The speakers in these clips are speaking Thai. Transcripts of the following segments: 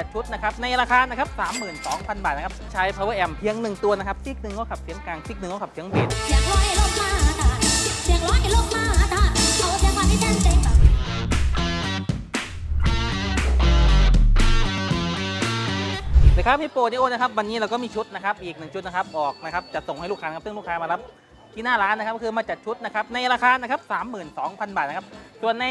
จัดชุดนะครับในราคานะครับ 32,000 บาทนะครับใช้ power amp เพียงหนึ่งตัวนะครับซิกหนึ่งก็ขับเสียงกลางซิกหนึ่งก็ขับเสียงเบสเสียงลอยลงมาตาเสียงลอยลงมาตาเอาเสียงมาที่แจ้งเต็มแบบนะครับพี่โปรดิโอนะครับวันนี้เราก็มีชุดนะครับอีกหนึ่งชุดนะครับออกนะครับจะส่งให้ลูกค้านะครับซึ่งลูกค้ามารับที่หน้าร้านนะครับก็คือมาจัดชุดนะครับในราคานะครับ32,000 บาทนะครับส่วนใน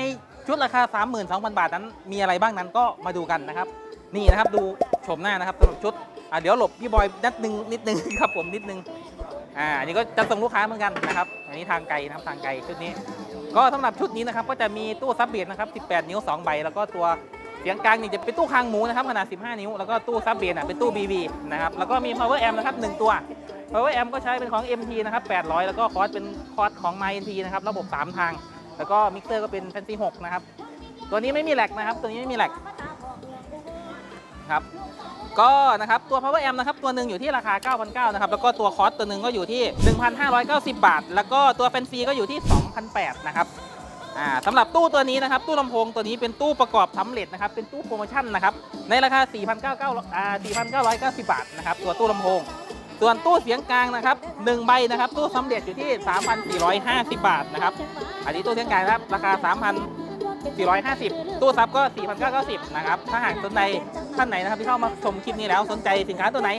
ชุดราคา 32,000 บาทนั้นมีอะไรบ้างนั้นก็มาดูกันนะครับ นี่นะครับดูชมหน้านะครับสำหรับชุดอะเดี๋ยวหลบพี่บอยนิดนึงนิดนึงครับผมนิดนึงอ่าอันนี้ก็จะส่งลูกค้าเหมือนกันนะครับ อันนี้ทางไกลนะครับทางไกลชุดนี้ ก็สำหรับชุดนี้นะครับก็จะมีตู้ซับเบียดนะครับ 18 นิ้ว 2 ใบ แล้วก็ตัวเสียงกลางนี่จะเป็นตู้คางหมูนะครับขนาด 15 นิ้ว แล้วก็ตู้ซับเบียดอะเป็นตู้ BB นะครับ แล้วก็มี power amp นะครับหนึ่งตัว power amp ก็ใช้เป็นของ MT นะครับ 800 แล้วก็คอร์สเป็นคอร์สของ MyNT นะครับ ระบบ 3 ทาง แล้วก็มิกเซอร์ก็เป็น Fancy 6นะครับ ตัวนี้ไม่มีแหลกนะครับ ตัวนี้ไม่มีแหลกครับ ก็นะครับตัว power amp นะครับตัวหนึ่งอยู่ที่ราคา 9,900นะครับ แล้วก็ตัวคอร์สตัวหนึ่งก็อยู่ที่ 1,590 บาท แล้วก็ตัวแฟนซีก็อยู่ที่ 2,800นะครับสำหรับตู้ตัวนี้นะครับ ตู้ลำโพงตัวนี้เป็นตู้ประกอบสำเร็จนะครับ เป็นตู้โปรโมชั่นนะครับ ในราคา 4,900อ่า4,990 บาทนะครับ ตัวตู้ลำโพง ส่วนตู้เสียงกลางนะครับหนึ่งใบนะครับตู้สำเร็จอยู่ที่ 3,450 บาทนะครับอันนี้ตู้เสียงกลางครับราคา 3,450 ตู้ซับก็ 4,990นะครับถ้าหากสนใจท่านไหนนะครับที่เข้ามาชมคลิปนี้แล้วสนใจสินค้าตัวไหน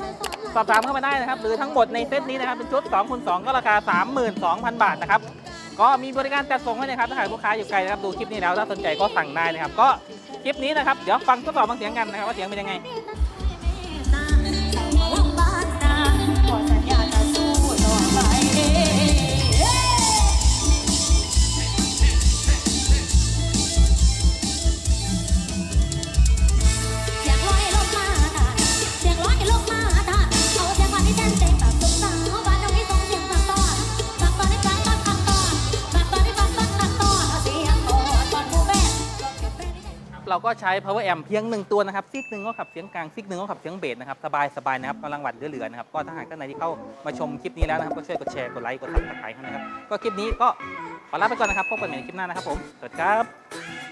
สอบถามเข้ามาได้นะครับ หรือทั้งหมดในเซตนี้นะครับเป็นชุด2คูณ2ก็ราคา 32,000 บาทนะครับก็มีบริการจัดส่งให้นะครับถ้าหากลูกค้าอยู่ไกลนะครับดูคลิปนี้แล้วถ้าสนใจก็สั่งได้นะครับ ก็คลิปนี้นะครับเดี๋ยวฟังทดสอบบางเสียงกันนะครับว่าเสียงเป็นยังไง เราก็ใช้ power amp เพียงหนึ่งตัวนะครับซิกหนึ่งก็ขับเสียงกลางซิกหนึ่งก็ขับเสียงเบสนะครับสบายสบายนะครับกำลังหวัดเหลือๆนะครับก็ถ้าหากท่านไหนที่เข้ามาชมคลิปนี้แล้วนะครับก็ช่วยกดแชร์กดไลค์กดซับสไครต์ให้นะครับก็คลิปนี้ก็ขอลาไปก่อนนะครับพบกันใหม่ในคลิปหน้านะครับผมสวัสดีครับ